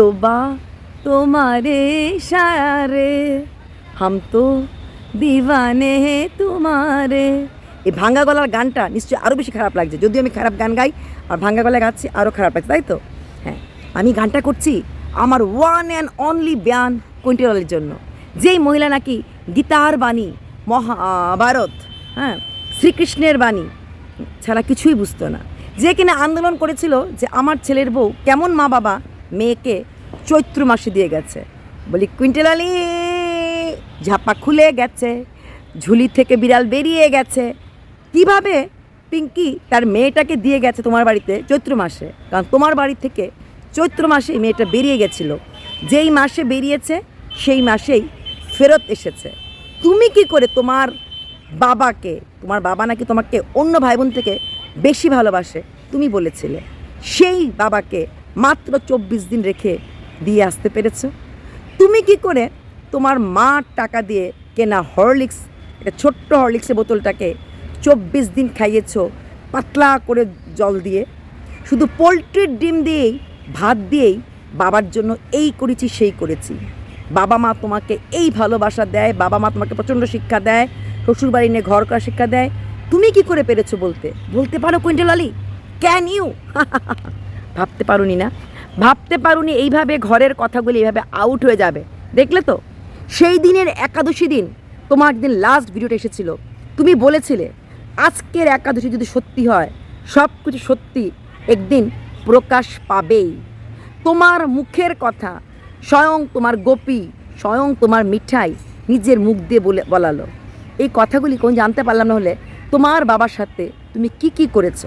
তোবা তোমারে সারে হাম তো দিওয়ানে তোমারে এই ভাঙ্গা গলার গানটা নিশ্চয়ই আরও বেশি খারাপ লাগছে। যদিও আমি খারাপ গান গাই আর ভাঙ্গা গলায় গাচ্ছি আরও খারাপ লাগছে, তাই তো? হ্যাঁ আমি গানটা করছি আমার ওয়ান অ্যান্ড অনলি ব্যান কুইন্টালের জন্য। যেই মহিলা নাকি গীতার বাণী, মহাভারত হ্যাঁ শ্রীকৃষ্ণের বাণী, ছাড়া কিছুই বুঝতো না। যে কিনা আন্দোলন করেছিল যে আমার ছেলের বউ কেমন মা বাবা মেয়েকে চৈত্র মাসে দিয়ে গেছে। বলি, কুইন্টেল আলী, ঝাপা খুলে গেছে, ঝুলি থেকে বিড়াল বেরিয়ে গেছে। কীভাবে পিঙ্কি তার মেয়েটাকে দিয়ে গেছে তোমার বাড়িতে চৈত্র মাসে? কারণ তোমার বাড়ি থেকে চৈত্র মাসে মেয়েটা বেরিয়ে গেছিল। যেই মাসে বেরিয়েছে, সেই মাসেই ফেরত এসেছে। তুমি কি করে তোমার বাবাকে, তোমার বাবা নাকি তোমাকে অন্য ভাই বোন থেকে বেশি ভালোবাসে? তুমি বলেছিলে। সেই বাবাকে মাত্র চব্বিশ দিন রেখে দিয়ে আসতে পেরেছ। তুমি কি করে তোমার মার টাকা দিয়ে কেনা হরলিক্স, একটা ছোট্ট হরলিক্সের বোতলটাকে চব্বিশ দিন খাইয়েছ পাতলা করে জল দিয়ে? শুধু পোলট্রির ডিম দিয়েই, ভাত দিয়েই বাবার জন্য এই করেছি, সেই করেছি। বাবা মা তোমাকে এই ভালোবাসা দেয়, বাবা মা তোমাকে প্রচণ্ড শিক্ষা দেয়, শ্বশুরবাড়ি নিয়ে ঘর করা শিক্ষা দেয়। তুমি কি করে পেরেছ বলতে? বলতে পারো কুইন্টেল ক্যান ইউ? ভাবতে পারুনি না। ভাবতে পারুনি এইভাবে ঘরের কথাগুলি এইভাবে আউট হয়ে যাবে। দেখলে তো? সেই দিনের একাদশী দিন তোমার দিন লাস্ট ভিডিওটা এসেছিল। তুমি বলেছিলে, আজকের একাদশী যদি সত্যি হয় সব কিছু সত্যি একদিন প্রকাশ পাবেই। তোমার মুখের কথা স্বয়ং তোমার গোপী, স্বয়ং তোমার মিঠাই নিজের মুখ দিয়ে বলে, বলালো। এই কথাগুলি কোন জানতে পারলাম না হলে তোমার বাবার সাথে তুমি কি কি করেছ?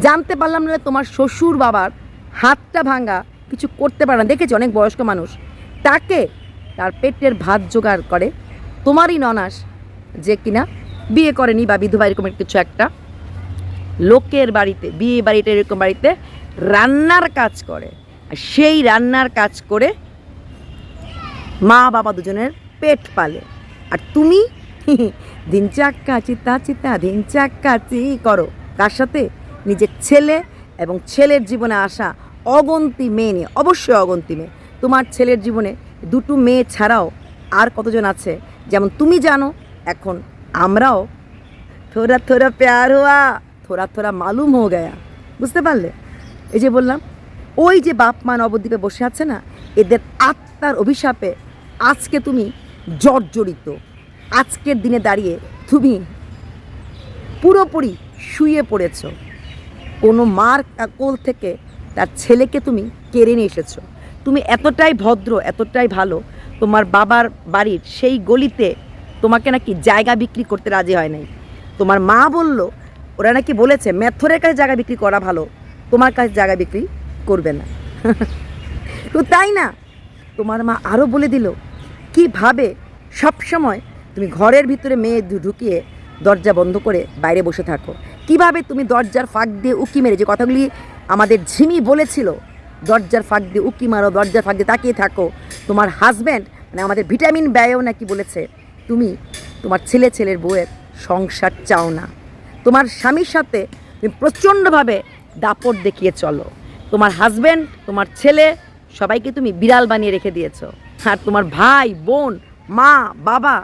জানতে পারলাম না তোমার শ্বশুর বাবার হাতটা ভাঙা কিছু করতে পারে না। দেখেছি অনেক বয়স্ক মানুষ। তাকে তার পেটের ভাত জোগাড় করে। তোমারই ননাস যে কিনা বিয়ে করেনি বা বিধবা এরকম কিছু একটা, লোকের বাড়িতে, বিয়ে বাড়িতে, এরকম বাড়িতে রান্নার কাজ করে। আর সেই রান্নার কাজ করে মা বাবা দুজনের পেট পালে। আর তুমি, দিন চাক্কা, চিতা চিতা, দিন চাক্কা, চি, করো। তার সাথে? নিজের ছেলে এবং ছেলের জীবনে আসা অগন্তি মেয়ে নিয়ে, অবশ্যই অগন্তি মেয়ে। তোমার ছেলের জীবনে দুটো মেয়ে ছাড়াও আর কতজন আছে? যেমন তুমি জানো, এখন আমরাও থোড়া থোড়া প্যার হওয়া, থোড়া থোড়া মালুম হো গয়া। বুঝতে পারলে? এই যে বললাম, ওই যে বাপ মা নবদ্বীপে বসে আছে না, এদের আত্মার অভিশাপে আজকে তুমি জর্জরিত। আজকের দিনে দাঁড়িয়ে তুমি পুরোপুরি শুয়ে পড়েছ। কোনো মার কোল থেকে তার ছেলেকে তুমি কেড়ে নিয়ে এসেছ। তুমি এতটাই ভদ্র, এতটাই ভালো, তোমার বাবার বাড়ির সেই গলিতে তোমাকে নাকি জায়গা বিক্রি করতে রাজি হয় নাই। তোমার মা বলল, ওরা নাকি বলেছে, মেথরের কাছে জায়গা বিক্রি করা ভালো, তোমার কাছে জায়গা বিক্রি করবে না। তো তাই না? তোমার মা আরও বলে দিল, কীভাবে? সবসময় তুমি ঘরের ভিতরে মেয়ে ঢুকিয়ে দরজা বন্ধ করে বাইরে বসে থাকো। কীভাবে তুমি দরজার ফাঁক দিয়ে উকি মেরে যে কথাগুলি আমাদের ঝিমি বলেছিল। দরজার ফাঁক দিয়ে উকি মারো, দরজার ফাঁক দিয়ে তাকিয়ে থাকো। তোমার হাজব্যান্ড মানে আমাদের ভিটামিন ব্যয়ও নাকি বলেছে, তুমি তোমার ছেলে ছেলের বউয়ের সংসার চাও না। তোমার স্বামীর সাথে তুমি প্রচণ্ডভাবে দাপট দেখিয়ে চলো। তোমার হাজব্যান্ড তোমার ছেলে, সবাইকে তুমি বিড়াল বানিয়ে রেখে দিয়েছ। আর তোমার ভাই, বোন, মা, বাবা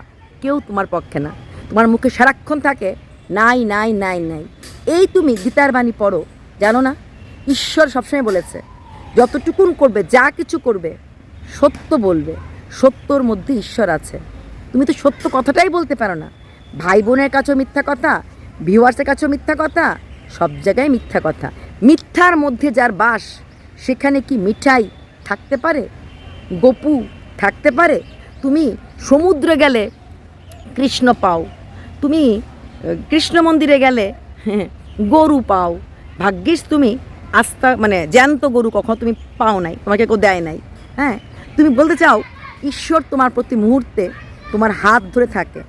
কেউ তোমার পক্ষে না। তোমার মুখে সারাক্ষণ থাকে নাই নাই নাই নাই। এই তুমি গীতার বাণী পড়ো, জানো না? ঈশ্বর সবসময় বলেছে, যতটুকুন করবে, যা কিছু করবে, সত্য বলবে। সত্যর মধ্যে ঈশ্বর আছে। তুমি তো সত্য কথাটাই বলতে পারো না। ভাই বোনের কাছেও মিথ্যা কথা, ভিউয়ার্সের কাছেও মিথ্যা কথা, সব জায়গায় মিথ্যা কথা। মিথ্যার মধ্যে যার বাস, সেখানে কি মিঠাই থাকতে পারে? গপু থাকতে পারে? তুমি সমুদ্রে গেলে কৃষ্ণ পাও। তুমি কৃষ্ণ মন্দিরে গেলে গরু পাও। ভাগ্যিস তুমি আস্থা মানে জ্যান্ত গরু কখনো তুমি পাও নাই, তোমাকে কেউ দেয় নাই। হ্যাঁ? তুমি বলতে চাও, ঈশ্বর তোমার প্রতি মুহূর্তে তোমার হাত ধরে থাকে।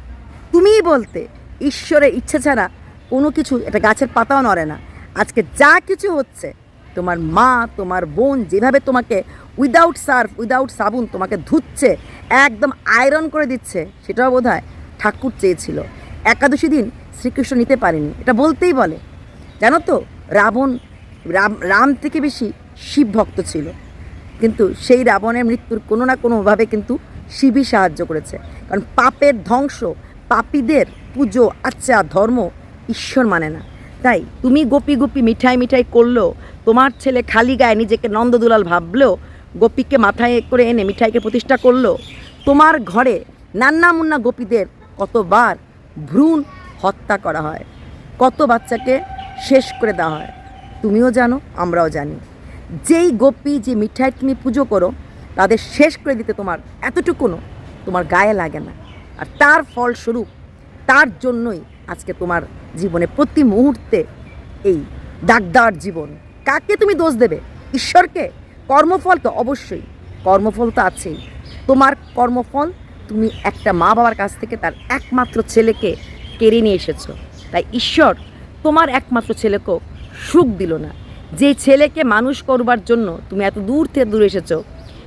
তুমিই বলতে, ঈশ্বরের ইচ্ছে ছাড়া কোনো কিছু এটা গাছের পাতাও নড়ে না। আজকে যা কিছু হচ্ছে, তোমার মা, তোমার বোন যেভাবে তোমাকে উইদাউট সার্ফ উইদাউট সাবুন তোমাকে ধুচ্ছে, একদম আয়রন করে দিচ্ছে, সেটাও বোধ হয় ঠাকুর চেয়েছিল। একাদশী দিন শ্রীকৃষ্ণ নিতে পারেনি। এটা বলতেই বলে। জানো তো, রাবণ, রাম রাম থেকে বেশি শিব ভক্ত ছিল। কিন্তু সেই রাবণের মৃত্যুর কোনো না কোনোভাবে কিন্তু শিবই সাহায্য করেছে। কারণ পাপের ধ্বংস, পাপীদের পুজো আচ্ছা ধর্ম ঈশ্বর মানে না। তাই তুমি গোপী গোপী মিঠাই মিঠাই করল তোমার ছেলে খালি গায়ে নিজেকে নন্দদুলাল ভাবলো গোপীকে মাথায় করে এনে মিঠাইকে প্রতিষ্ঠা করল তোমার ঘরে নান্না মুন্না গোপীদের কতবার ভ্রূণ হত্যা করা হয়। কত বাচ্চাকে শেষ করে দেওয়া হয়, তুমিও জানো, আমরাও জানি। যেই গোপী যে মিঠাই তুমি পুজো করো, তাদের শেষ করে দিতে তোমার এতটুকুনো তোমার গায়ে লাগে না। আর তার ফলস্বরূপ, তার জন্যই আজকে তোমার জীবনে প্রতি মুহূর্তে এই দাগদার জীবন। কাকে তুমি দোষ দেবে? ঈশ্বরকে? কর্মফল তো অবশ্যই, কর্মফল তো আছেই। তোমার কর্মফল, তুমি একটা মা বাবার কাছ থেকে তার একমাত্র ছেলেকে কেড়ে নিয়ে এসেছ। তাই ঈশ্বর তোমার একমাত্র ছেলেকেও সুখ দিল না। যেই ছেলেকে মানুষ করবার জন্য তুমি এত দূর থেকে দূরে এসেছ,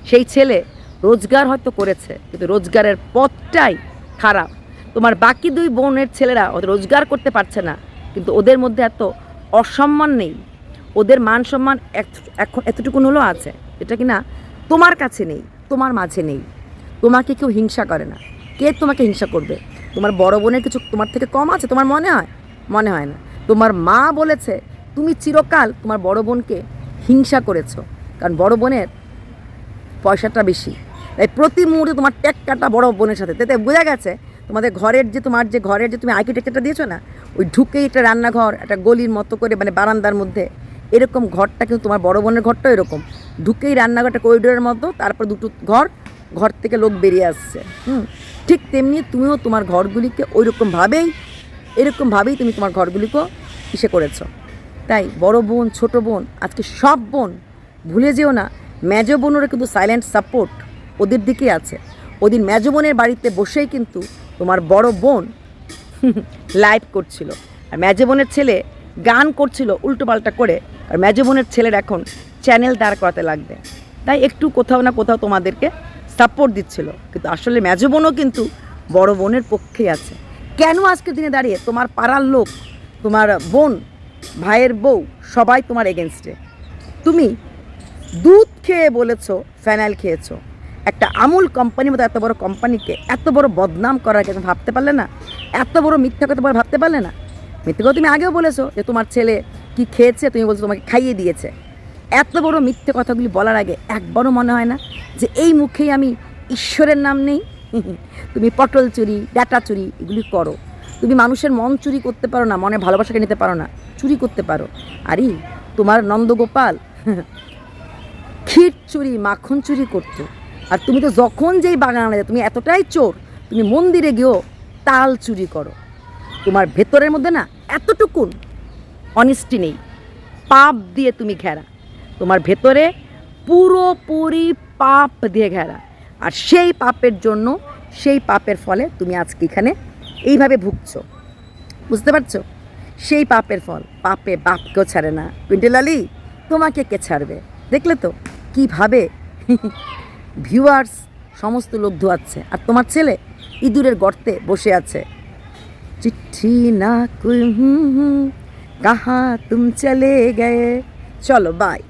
সেই ছেলে রোজগার হয়তো করেছে, কিন্তু রোজগারের পথটাই খারাপ। তোমার বাকি দুই বোনের ছেলেরা ওদের রোজগার করতে পারছে না, কিন্তু ওদের মধ্যে এত অসম্মান নেই। ওদের মান সম্মান এখন এতটুকুন হলেও আছে, এটা কি না? তোমার কাছে নেই, তোমার মাঝে নেই। তোমাকে কেউ হিংসা করে না। কে তোমাকে হিংসা করবে? তোমার বড় বোনের কিছু তোমার থেকে কম আছে? তোমার মনে হয়? মনে হয় না। তোমার মা বলেছে, তুমি চিরকাল তোমার বড় বোনকে হিংসা করেছ। কারণ বড় বোনের পয়সাটা বেশি। তাই প্রতি মুহূর্তে তোমার টেক্কাটা বড় বোনের সাথে। তাতে বোঝা গেছে, তোমাদের ঘরের যে তোমার যে ঘরের যে তুমি আর্কিটেকচারটা দিয়েছ না, ওই ঢুকেই একটা রান্নাঘর, একটা গলির মতো করে মানে বারান্দার মধ্যে এরকম ঘরটা কিন্তু তোমার বড় বোনের ঘরটাও এরকম। ঢুকেই রান্নাঘরটা করিডোরের মতো, তারপর দুটো ঘর ঘর থেকে লোক বেরিয়ে আসছে। হুম? ঠিক তেমনি তুমিও তোমার ঘরগুলিকে ওই রকমভাবেই এরকমভাবেই তুমি তোমার ঘরগুলিকেও ইসে করেছ। তাই বড় বোন, ছোট বোন, আজকে সব বোন, ভুলে যেও না মেজো বোনেরও কিন্তু সাইলেন্ট সাপোর্ট ওদের দিকে আছে। ওদিন মেজো বোনের বাড়িতে বসেই কিন্তু তোমার বড় বোন লাইভ করছিল। আর মেজো বোনের ছেলে গান করছিল উল্টোপাল্টা করে, আর মেজো বোনের ছেলের এখন চ্যানেল দাঁড় করাতে লাগবে। তাই একটু কোথাও না কোথাও তোমাদেরকে সাপোর্ট দিচ্ছিল। কিন্তু আসলে মেজো বোনও কিন্তু বড় বোনের পক্ষে আছে। কেন আজকের দিনে দাঁড়িয়ে? তোমার পাড়ার লোক, তোমার বোন, ভাইয়ের বউ, সবাই তোমার এগেনস্টে তুমি দুধ খেয়ে বলেছ ফ্যানাইল খেয়েছো। একটা আমুল কোম্পানির মতো এত বড় কোম্পানিকে এত বড় বদনাম করার তুমি ভাবতে পারলে না? এত বড় মিথ্যা কথা ভাবতে পারলে না? মিথ্যা তুমি আগেও বলেছ যে তোমার ছেলে কি খেয়েছে, তুমি বলছো তোমাকে খাইয়ে দিয়েছে। এত বড় মিথ্যে কথাগুলি বলার আগে একবারও মনে হয় না যে এই মুখেই আমি ঈশ্বরের নাম নেই। তুমি পটল চুরি, ডাটা চুরি এগুলি করো। তুমি মানুষের মন চুরি করতে পারো না মনে ভালোবাসাকে নিতে পারো না, চুরি করতে পারো। আরে, তোমার নন্দগোপাল ক্ষীর চুরি, মাখন চুরি করতো। আর তুমি তো যখন যেই বাগানে তুমি এতটাই চোর, তুমি মন্দিরে গিয়েও তাল চুরি করো। তোমার ভেতরের মধ্যে না এতটুকুন অনেস্টি নেই। পাপ দিয়ে তুমি ঘেরা। তোমার ভেতরে পুরোপুরি পাপ দিয়ে ঘেরা। আর সেই পাপের জন্য, সেই পাপের ফলে তুমি আজকে এখানে এইভাবে ভুগছ। বুঝতে পারছ? সেই পাপের ফল, পাপে বাপ বাপকেও ছাড়ে না। পিন্টেল আলী, তোমাকে কে ছাড়বে? দেখলে তো? কীভাবে? ভিউয়ার্স, সমস্ত লোক ধোয়াচ্ছে। আর তোমার ছেলে ইঁদুরের গর্তে বসে আছে। চিঠি না কাহা তুম চলে গে চলো বাই